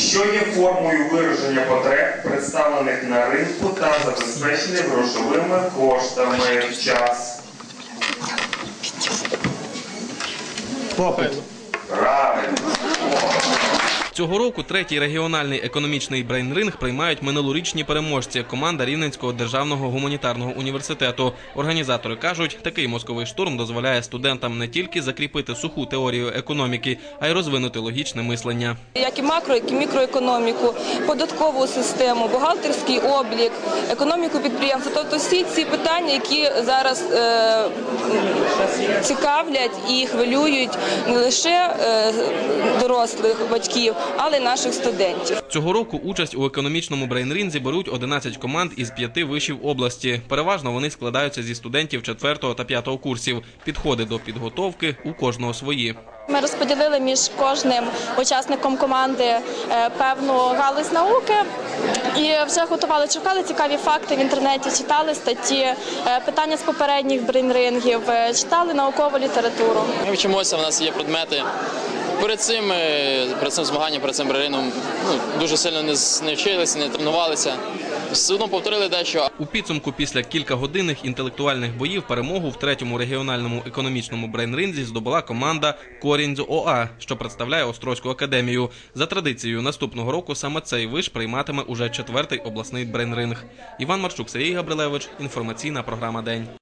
що є формою вираження потреб, представлених на ринку та забезпечених грошовими коштами в час. Попит. Правильно. Цього року третій регіональний економічний брейнринг приймають минулорічні переможці команда Рівненського державного гуманітарного університету. Організатори кажуть, такий мозковий штурм дозволяє студентам не тільки закріпити суху теорію економіки, а й розвинути логічне мислення. як і макро, як і мікроекономіку, податкову систему, бухгалтерський облік, економіку підприємства. Тобто всі ці питання, які зараз е, цікавлять і хвилюють не лише е, дорослих батьків, але й наших студентів. Цього року участь у економічному брейнринзі беруть 11 команд із п'яти вишів області. Переважно вони складаються зі студентів 4 та 5 курсів. Підходи до підготовки у кожного свої. Ми розподілили між кожним учасником команди е, певну галузь науки і вже готували, шукали цікаві факти в інтернеті, читали статті, е, питання з попередніх брейнрингів, е, читали наукову літературу. Ми вчимося, в нас є предмети. Перед цим, перед цим змаганням, перед цим брейном ну, дуже сильно не, не вчилися, не тренувалися. Все одно повторили дещо, У підсумку після кількагодинних інтелектуальних боїв перемогу в третьому регіональному економічному брейнринзі здобула команда Корінь ОА, що представляє Острозьку академію. За традицією наступного року саме цей виш прийматиме уже четвертий обласний брейнринг. Іван Марчук, Сергій Габрилевич. Інформаційна програма День.